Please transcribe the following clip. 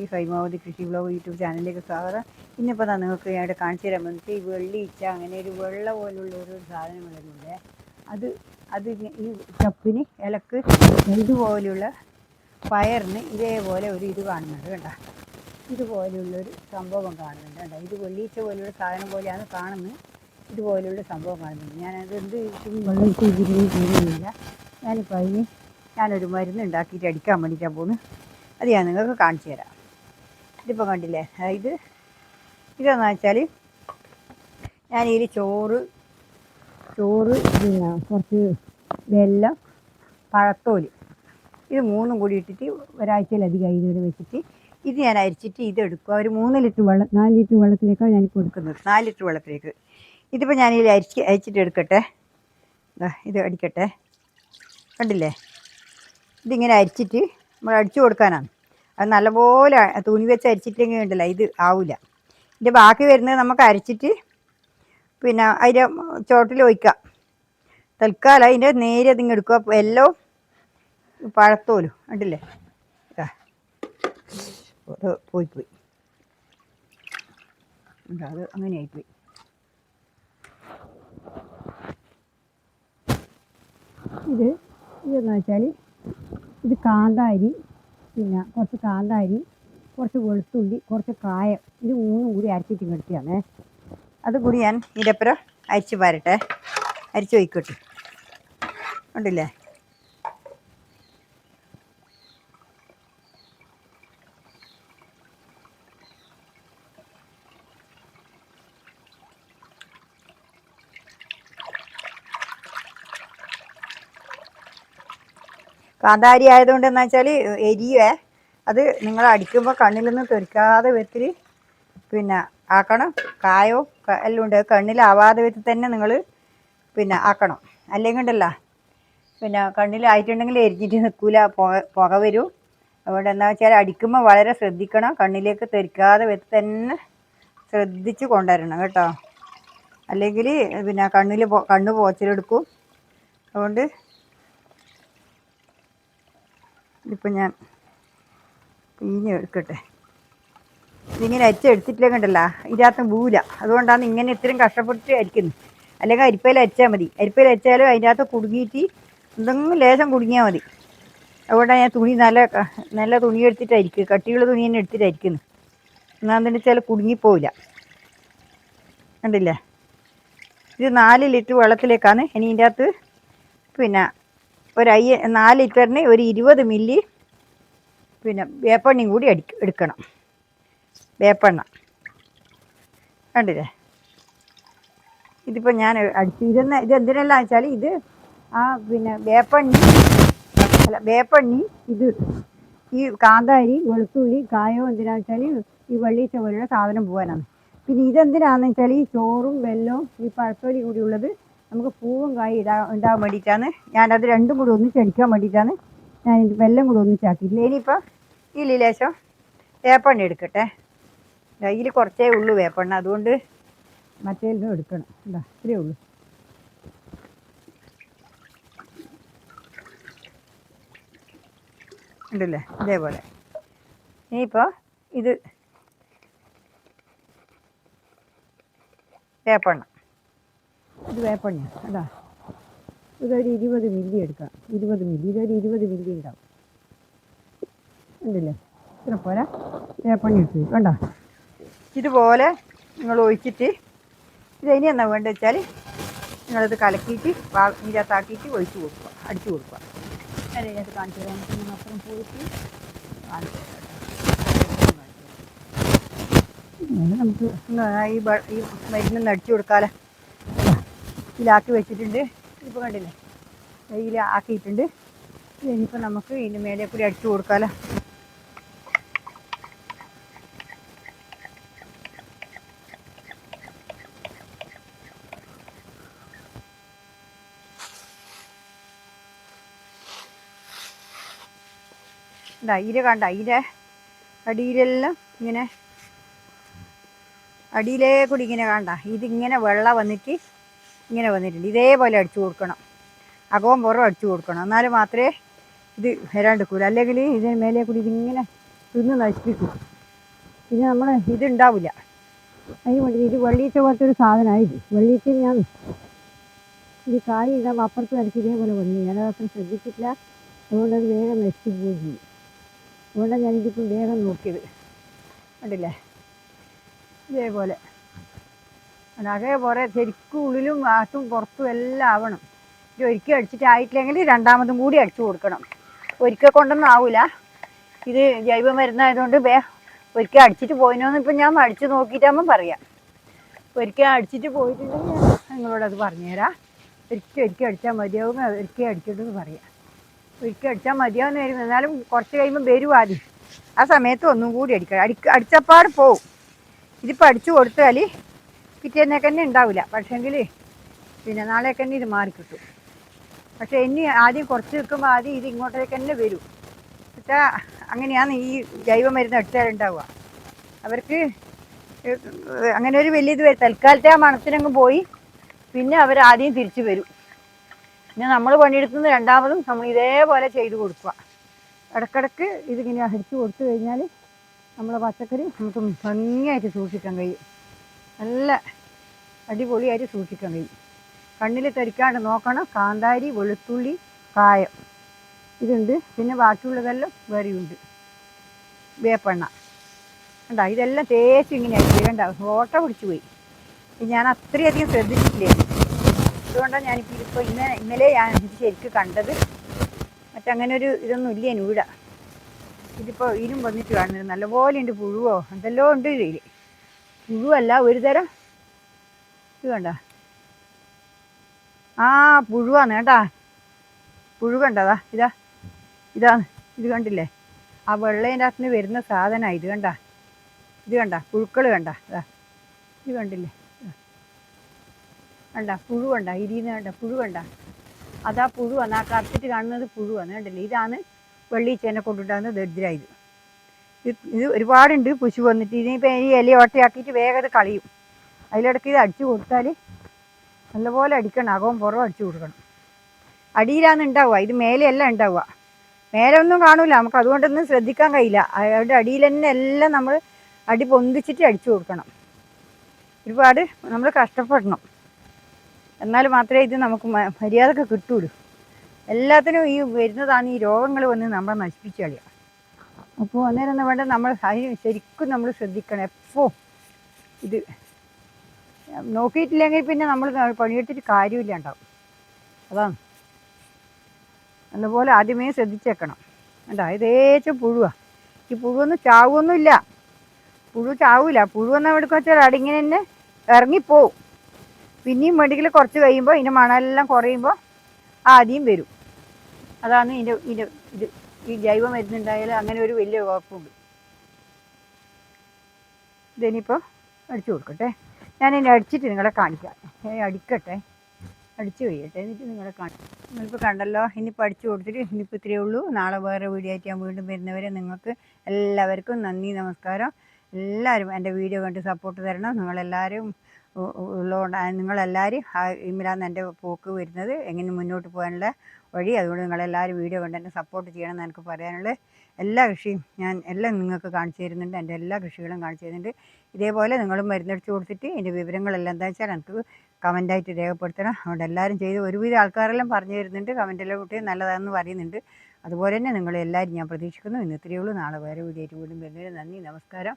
ഈ ഫൈമാവതി കൃഷി blog YouTube ചാനലിലേക്ക് സ്വാഗതം. ഇന്നിപ്പോൾ ഞാൻ നിങ്ങൾക്ക് ഇവിടെ കാണിച്ചു തരാൻ വന്നിട്ട് ഈ വെള്ളിയിച്ച അങ്ങനെ ഒരു വെള്ള പോലുള്ള ഒരു സാധനം വരുന്നുണ്ട്. അത് അത് ഈ ചപ്പിന് ഇലക്ക് ഇതുപോലുള്ള പയറിന് ഇതേപോലെ ഒരു ഇത് കാണുന്നുണ്ട് കണ്ട? ഇതുപോലെയുള്ളൊരു സംഭവം കാണുന്നുണ്ട് കേട്ടോ ഇത് വെള്ളിയിച്ച പോലുള്ള സാധനം പോലെയാണ് കാണുന്നത്. ഇതുപോലെയുള്ള സംഭവം കാണുന്നുണ്ട്. ഞാനത് എന്ത് വെള്ളിയിച്ച ഇതിന് ചെയ്യുന്നില്ല ഞാനിപ്പോൾ അതിന് ഞാനൊരു മരുന്ന് ഉണ്ടാക്കിയിട്ട് അടിക്കാൻ വേണ്ടിയിട്ടാണ് പോകുന്നത് അത് ഞാൻ നിങ്ങൾക്ക് കാണിച്ചു തരാം. ഇതിപ്പോൾ കണ്ടില്ലേ? ഇത് ഇതെന്ന് വെച്ചാൽ ഞാൻ ഇതിൽ ചോറ് ചോറ് പിന്നെ കുറച്ച് വെല്ലം പഴത്തോൽ ഇത് മൂന്നും കൂടി ഇട്ടിട്ട് ഒരാഴ്ചയിലധികം ഇതിവിടെ വെച്ചിട്ട് ഇത് ഞാൻ അരിച്ചിട്ട് ഇത് എടുക്കുക ഒരു മൂന്ന് ലിറ്റർ വെള്ളം നാല് ലിറ്റർ വെള്ളത്തിലേക്കാണ് ഞാൻ എടുക്കുന്നത്. നാല് ലിറ്റർ വെള്ളത്തിലേക്ക്. ഇതിപ്പോൾ ഞാൻ ഇതിൽ അരിച്ച് അരിച്ചിട്ട് എടുക്കട്ടെ. ഇത് അടിക്കട്ടെ. കണ്ടില്ലേ? ഇതിങ്ങനെ അരിച്ചിട്ട് നമ്മൾ അടിച്ചു കൊടുക്കാനാണ്. അത് നല്ലപോലെ തുണി വെച്ച് അരിച്ചിട്ടെങ്കിൽ ഉണ്ടല്ലോ ഇത് ആവില്ല ഇതിന്റെ ബാക്കി വരുന്നത് നമുക്ക് അരച്ചിട്ട് പിന്നെ അതിന്റെ ചോട്ടിൽ ഒഴിക്കാം. തൽക്കാലം അതിന്റെ നേരെ അതിങ്ങ് എടുക്കുക. എല്ലോ പഴത്തോലും. ഉണ്ടല്ലേ. അത് പോയി പോയി. അത് അങ്ങനെ ആയിപ്പോയി ഇത് ഇതെന്ന് വെച്ചാൽ ഇത് കാന്താരി പിന്നെ കുറച്ച് കാന്താരി കുറച്ച് വെളുത്തുള്ളി കുറച്ച് കായം ഇത് മൂന്നും കൂടി അരച്ചിട്ട് എടുത്തിയാണേ അത് കൂടി ഞാൻ അപ്പുറം അരിച്ച് വരട്ടെ. അരിച്ച് വയ്ക്കട്ടെ ഉണ്ടല്ലേ? കാന്താരി ആയതുകൊണ്ട് എന്താ വെച്ചാൽ എരിയേ അത് നിങ്ങൾ അടിക്കുമ്പോൾ കണ്ണിൽ നിന്ന് തെറിക്കാതെ വിധത്തിൽ പിന്നെ ആക്കണം. കായോ എല്ലാം ഉണ്ട്. കണ്ണിലാവാതെ വിധത്തിൽ തന്നെ നിങ്ങൾ പിന്നെ ആക്കണം. അല്ലെങ്കിൽ ഉണ്ടല്ല പിന്നെ കണ്ണിലായിട്ടുണ്ടെങ്കിൽ എരിഞ്ഞിട്ട് നിൽക്കില്ല പുക വരും. അതുകൊണ്ട് എന്താ വെച്ചാൽ അടിക്കുമ്പോൾ വളരെ ശ്രദ്ധിക്കണം. കണ്ണിലേക്ക് തെറിക്കാതെ വിധത്തിൽ തന്നെ ശ്രദ്ധിച്ച് കൊണ്ടുവരണം കേട്ടോ. അല്ലെങ്കിൽ പിന്നെ കണ്ണിൽ കണ്ണ് പോച്ചലെടുക്കും. അതുകൊണ്ട് ഇതിപ്പോൾ ഞാൻ പിന്നെ എടുക്കട്ടെ. ഇതിങ്ങനെ അരിച്ചെടുത്തിട്ടില്ല കണ്ടല്ലോ? ഇതിനകത്ത് പൂല അതുകൊണ്ടാണ് ഇങ്ങനെ ഇത്രയും കഷ്ടപ്പെട്ട് അരിക്കുന്നത് അല്ലെങ്കിൽ അരിപ്പയിൽ അരിച്ചാൽ മതി. അരിപ്പയിൽ അരിച്ചാലും അതിന്റെ അകത്ത് കുടുങ്ങിയിട്ട് എന്തെങ്കിലും ലേശം കുടുങ്ങിയാൽ മതി. അതുകൊണ്ടാണ് ഞാൻ തുണി നല്ല നല്ല തുണി എടുത്തിട്ടായിരിക്കും കട്ടിയുള്ള തുണി തന്നെ എടുത്തിട്ടായിരിക്കുന്നത് എന്നാന്ന് വെച്ചാൽ കുടുങ്ങിപ്പോവില്ല കണ്ടില്ലേ? ഇത് നാല് ലിറ്റർ വെള്ളത്തിലേക്കാണ് ഇനി ഇതിന്റെ അകത്ത് പിന്നെ ഒരു അയ്യ നാല് ലിറ്ററിന് ഒരു ഇരുപത് മില്ലി പിന്നെ വേപ്പെണ്ണയും കൂടി അടി എടുക്കണം. വേപ്പെണ്ണ. കണ്ടില്ലേ? ഇതിപ്പോൾ ഞാൻ അടിച്ചു ഇതെന്ന് ഇത് എന്തിനെല്ലാം വെച്ചാൽ ഇത് ആ പിന്നെ വേപ്പെണ്ണി അല്ല വേപ്പെണ്ണി ഇത്. ഈ കാന്താരി വെളുത്തുള്ളി കായോ എന്തിനാ വെച്ചാൽ ഈ വെള്ളിച്ച പോലുള്ള സാധനം പോകാനാണ് പിന്നെ ഇതെന്തിനാണെന്ന് വെച്ചാൽ ഈ ചോറും വെല്ലവും ഈ പഴത്തോലി കൂടി ഉള്ളത് നമുക്ക് പൂവും കായും ഇടാ ഉണ്ടാകാൻ വേണ്ടിയിട്ടാണ്. ഞാനത് രണ്ടും കൂടി ഒന്നിച്ച് അടിക്കാൻ വേണ്ടിയിട്ടാണ് ഞാൻ വെല്ലം കൂടി ഒന്നിച്ചാക്കിയിട്ടില്ല ഇനിയിപ്പോൾ ഈ ലേശം വേപ്പെണ്ണ എടുക്കട്ടെ. കയ്യിൽ കുറച്ചേ ഉള്ളൂ വേപ്പെണ്ണ. അതുകൊണ്ട് മറ്റേതിലും എടുക്കണം. എന്താ ഇത്രയേ ഉള്ളൂ. ഉണ്ടല്ലേ? ഇതേപോലെ. ഇനിയിപ്പോൾ ഇത് വേപ്പെണ്ണ. ഇത് വേപ്പണ്ണ അതാ. ഇതൊരു ഇരുപത് മില്ലി എടുക്കാം. ഇരുപത് മില്ലി ഇതൊരു ഇരുപത് മില്ലി ഉണ്ടാവും. ഉണ്ടല്ലേ? ഇത്ര പോരാ. വേപ്പണ്ണ എടുത്ത് വേണ്ട ഇതുപോലെ നിങ്ങൾ ഒഴിച്ചിട്ട് ഇത് ഇനി എന്നാ വേണ്ടത് വെച്ചാൽ നിങ്ങളിത് കലക്കിയിട്ട് വാ ഇതിനകത്താക്കിയിട്ട് ഒഴിച്ച് കൊടുക്കുക അടിച്ചു കൊടുക്കുക. ഞാൻ ഇതിനകത്ത് കാണിച്ചു തരാം. അപ്പുറം പോയിട്ട് നമുക്ക് ഈ ഈ മരുന്നൊന്ന് അടിച്ചു കൊടുക്കാമല്ലോ ഇതിലാക്കി വെച്ചിട്ടുണ്ട്. ഇപ്പോൾ കണ്ടില്ലേ? ഇതിൽ ആക്കിയിട്ടുണ്ട് ഇനിയിപ്പോൾ നമുക്ക് ഇതിന്റെ മേലെ കൂടി അടിച്ചു കൊടുക്കാമല്ലോ അയില കണ്ട അയിര അടിയിലെല്ലാം ഇങ്ങനെ അടിയിലേ കൂടി ഇങ്ങനെ കണ്ട. ഇതിങ്ങനെ വെള്ളം വന്നിട്ട് ഇങ്ങനെ വന്നിട്ടുണ്ട്. ഇതേപോലെ അടിച്ചു കൊടുക്കണം. അകവും പുറവും അടിച്ചു കൊടുക്കണം. എന്നാൽ മാത്രമേ ഇത് വരാണ്ടിരിക്കൂല അല്ലെങ്കിൽ ഇതിന് മേലെ കൂടി ഇതിങ്ങനെ തിന്ന് നശിപ്പിക്കും. പിന്നെ നമ്മൾ ഇതുണ്ടാവില്ല. അതിന് വേണ്ടി ഇത് വെള്ളീച്ച പോലത്തെ ഒരു സാധനമായിരുന്നു വെള്ളീച്ച ഞാൻ ഇത് കായ് ഉണ്ടാകുമ്പോൾ അപ്പുറത്ത് വരച്ച് ഇതേപോലെ വന്നു. ഞാനത് അത്ര ശ്രദ്ധിച്ചിട്ടില്ല. അതുകൊണ്ട് അത് വേഗം നശിച്ചു പോവുകയും ചെയ്യും. അതുകൊണ്ടാണ് ഞാനിതിപ്പം വേഗം നോക്കിയത്. കണ്ടില്ലേ? ഇതേപോലെ. അതേപോലെ ശരിക്കും ഉള്ളിലും ആട്ടും പുറത്തും എല്ലാം ആവണം. ഇത് ഒരിക്കൽ അടിച്ചിട്ടായിട്ടില്ലെങ്കിൽ രണ്ടാമതും കൂടി അടിച്ചു കൊടുക്കണം. ഒരിക്കൽ കൊണ്ടൊന്നും ആവില്ല ഇത് ജൈവ മരുന്നായതുകൊണ്ട് വേ ഒരിക്കൽ അടിച്ചിട്ട് പോയിനോന്ന് ഇപ്പം ഞാൻ അടിച്ച് നോക്കിയിട്ടാകുമ്പോൾ പറയാം. ഒരിക്കൽ അടിച്ചിട്ട് പോയിട്ടുണ്ടെങ്കിൽ നിങ്ങളോടത് പറഞ്ഞുതരാം. ഒരിക്കൽ ഒരിക്കൽ അടിച്ചാൽ മതിയാവും. ഒരിക്കൽ അടിച്ചിട്ടെന്ന് പറയാം. ഒരിക്കൽ അടിച്ചാൽ മതിയാവുന്ന വരും എന്നാലും കുറച്ച് കഴിയുമ്പോൾ വരും ആദ്യം. ആ സമയത്ത് ഒന്നും കൂടി അടിക്കണം. അടി അടിച്ചപ്പാട് പോവും. ഇതിപ്പോൾ അടിച്ചു കൊടുത്താൽ പിറ്റേന്നേക്ക് തന്നെ ഉണ്ടാവില്ല പക്ഷേങ്കിൽ പിന്നെ നാളേക്ക് തന്നെ ഇത് മാറിക്കിട്ടും പക്ഷേ ഇനി ആദ്യം കുറച്ച് നിൽക്കുമ്പോൾ ആദ്യം ഇത് ഇങ്ങോട്ടേക്ക് തന്നെ വരും. വെച്ചാൽ അങ്ങനെയാണ് ഈ ജൈവ മരുന്ന് അടിച്ചാലുണ്ടാവുക അവർക്ക് അങ്ങനെ ഒരു വലിയ ഇത് തൽക്കാലത്തെ ആ മണത്തിനങ്ങ് പോയി പിന്നെ അവർ ആദ്യം തിരിച്ചു വരും. പിന്നെ നമ്മൾ പണിയെടുക്കുന്നത് രണ്ടാമതും നമ്മൾ ഇതേപോലെ ചെയ്ത് കൊടുക്കുക. ഇടക്കിടക്ക് ഇതിങ്ങനെ അടിച്ചു കൊടുത്തു കഴിഞ്ഞാൽ നമ്മളെ പച്ചക്കറി നമുക്ക് ഭംഗിയായിട്ട് സൂക്ഷിക്കാൻ കഴിയും. നല്ല അടിപൊളിയായിട്ട് സൂക്ഷിക്കാൻ കഴിയും കണ്ണിൽ തരിക്കാണ്ട് നോക്കണം. കാന്താരി വെളുത്തുള്ളി കായം. ഇതുണ്ട്. പിന്നെ ബാക്കിയുള്ളതെല്ലാം വേറെയുണ്ട് വേപ്പെണ്ണ. കണ്ട? ഇതെല്ലാം തേച്ച് ഇങ്ങനെ കണ്ട? ഓട്ട പിടിച്ചു പോയി. ഞാൻ അത്രയധികം ശ്രദ്ധിച്ചിട്ടില്ലേ. അതുകൊണ്ടാണ് ഞാനിപ്പോൾ ഇതിപ്പോൾ ഇന്ന ഇന്നലെ ഞാൻ ഇത് ശരിക്കും കണ്ടത്. മറ്റങ്ങനെ ഒരു ഇതൊന്നും ഇല്ല ഇവിടെ. ഇതിപ്പോൾ ഇതിനും വന്നിട്ട് കാണുന്നത്. നല്ലപോലെ ഉണ്ട് പുഴുവോ? എന്തെല്ലോ ഉണ്ട് ഇതിൽ പുഴുവല്ല ഒരു തരം ഇത് കണ്ട. ആ പുഴുവാണ് കേട്ടാ. പുഴു കണ്ടതാ ഇതാ. ഇതാ ഇത് കണ്ടില്ലേ? ആ വെള്ളേന്റെ അകത്തുനിന്ന് വരുന്ന സാധനമാണ് ഇത് കണ്ട. ഇത് കണ്ട പുഴുക്കൾ കണ്ട ഇതാ. ഇത് കണ്ടില്ലേ. കണ്ട പുഴു കണ്ട ഇരിയുന്ന കണ്ട പുഴു കണ്ട. അതാ പുഴുവാണ് ആ കറുത്തിട്ട് കാണുന്നത് പുഴുവാണ് കണ്ടില്ലേ? ഇതാണ് വെള്ളീച്ചേനെ കൊണ്ടുണ്ടാകുന്ന ദരിദ്ര ഇത് ഒരുപാടുണ്ട്. പുശു വന്നിട്ട് ഇതിനിപ്പോൾ ഈ ഇല ഒട്ടയാക്കിയിട്ട് വേഗം അത് കളയും. അതിലിടയ്ക്ക് ഇത് അടിച്ചു കൊടുത്താൽ നല്ലപോലെ അടിക്കണം. അകവും പുറവും അടിച്ചു കൊടുക്കണം. അടിയിലാണ് ഉണ്ടാവുക ഇത് മേലെയല്ല ഉണ്ടാവുക മേലെ ഒന്നും കാണൂല. നമുക്ക് അതുകൊണ്ടൊന്നും ശ്രദ്ധിക്കാൻ കഴിയില്ല. അവരുടെ അടിയിൽ തന്നെ എല്ലാം നമ്മൾ അടി പൊന്തിച്ചിട്ട് അടിച്ചു കൊടുക്കണം. ഒരുപാട് നമ്മൾ കഷ്ടപ്പെടണം. എന്നാൽ മാത്രമേ ഇത് നമുക്ക് മര്യാദയ്ക്ക് കിട്ടുള്ളൂ. എല്ലാത്തിനും ഈ വരുന്നതാണ് ഈ രോഗങ്ങൾ വന്ന് നമ്മളെ നശിപ്പിച്ചു കളയുക. അപ്പോൾ അന്നേരം വേണ്ട നമ്മൾ ശരിക്കും നമ്മൾ ശ്രദ്ധിക്കണം. എപ്പോൾ ഇത് നോക്കിയിട്ടില്ലെങ്കിൽ പിന്നെ നമ്മൾ പണിയെടുത്തിട്ട് കാര്യമില്ല ഉണ്ടാവും. അതാണ്. നല്ലപോലെ ആദ്യമേ ശ്രദ്ധിച്ചേക്കണം. കണ്ടോ? ഇതേച്ചും പുഴുവാ. ഈ പുഴുവൊന്നും ചാവുമൊന്നുമില്ല പുഴു ചാവൂല. പുഴുവെന്ന് എവിടെക്ക് വെച്ചാൽ അടിങ്ങനെ തന്നെ ഇറങ്ങിപ്പോവും. പിന്നെയും മെഡിക്കൽ കുറച്ച് കഴിയുമ്പോൾ ഇതിന്റെ മണലെല്ലാം കുറയുമ്പോൾ ആദ്യം വരും. അതാണ് ഇതിന്റെ ഇതിന്റെ ഇത്. ഈ ജൈവ മരുന്നുണ്ടായാൽ അങ്ങനെ ഒരു വലിയ കുഴപ്പമുണ്ട് ഇതിനിപ്പോൾ അടിച്ചു കൊടുക്കട്ടെ. ഞാൻ ഇനി അടിച്ചിട്ട് നിങ്ങളെ കാണിക്കാം. ഞാൻ അടിക്കട്ടെ. അടിച്ചു കഴിയട്ടെ. എന്നിട്ട് നിങ്ങളെ കാണിക്കാം. നിങ്ങളിപ്പോൾ കണ്ടല്ലോ ഇനിയിപ്പോൾ അടിച്ചു കൊടുത്തിട്ട് ഇനിയിപ്പോൾ ഇത്രയേ ഉള്ളൂ. നാളെ വേറെ വീഡിയോ ആയിട്ട് ഞാൻ വീണ്ടും വരുന്നവരെ നിങ്ങൾക്ക് എല്ലാവർക്കും നന്ദി നമസ്കാരം. എല്ലാവരും എന്റെ വീഡിയോ കണ്ട് സപ്പോർട്ട് തരണം. നിങ്ങളെല്ലാവരും ഉ- ഉ- ഉള്ളതുകൊണ്ട് ആ നിങ്ങളെല്ലാവരും ഇമ്മിലാന്ന് എന്റെ പോക്ക് വരുന്നത് എങ്ങനെ മുന്നോട്ട് പോകാനുള്ള വഴി. അതുകൊണ്ട് നിങ്ങളെല്ലാവരും വീഡിയോ കണ്ട് എന്നെ സപ്പോർട്ട് ചെയ്യണം എന്ന് എനിക്ക് പറയാനുള്ളത്. എല്ലാ കൃഷിയും ഞാൻ എല്ലാം നിങ്ങൾക്ക് കാണിച്ചു തരുന്നുണ്ട്. എന്റെ എല്ലാ കൃഷികളും കാണിച്ചു തരുന്നുണ്ട്. ഇതേപോലെ നിങ്ങളും മരുന്നടിച്ച് കൊടുത്തിട്ട് എന്റെ വിവരങ്ങളെല്ലാം എന്താ വെച്ചാൽ എനിക്ക് കമന്റായിട്ട് രേഖപ്പെടുത്തണം. അതുകൊണ്ട് എല്ലാവരും ചെയ്ത് ഒരുവിധ ആൾക്കാരെല്ലാം പറഞ്ഞു തരുന്നുണ്ട്. കമന്റെല്ലാം കൂട്ടി നല്ലതാണെന്ന് പറയുന്നുണ്ട്. അതുപോലെ തന്നെ നിങ്ങളെല്ലാവരും ഞാൻ പ്രതീക്ഷിക്കുന്നു. ഇന്ന് ഇത്രയേ ഉള്ളൂ. നാളെ വേറെ വീഡിയോ ആയിട്ട് വീണ്ടും വരുന്നതിന് നന്ദി നമസ്കാരം.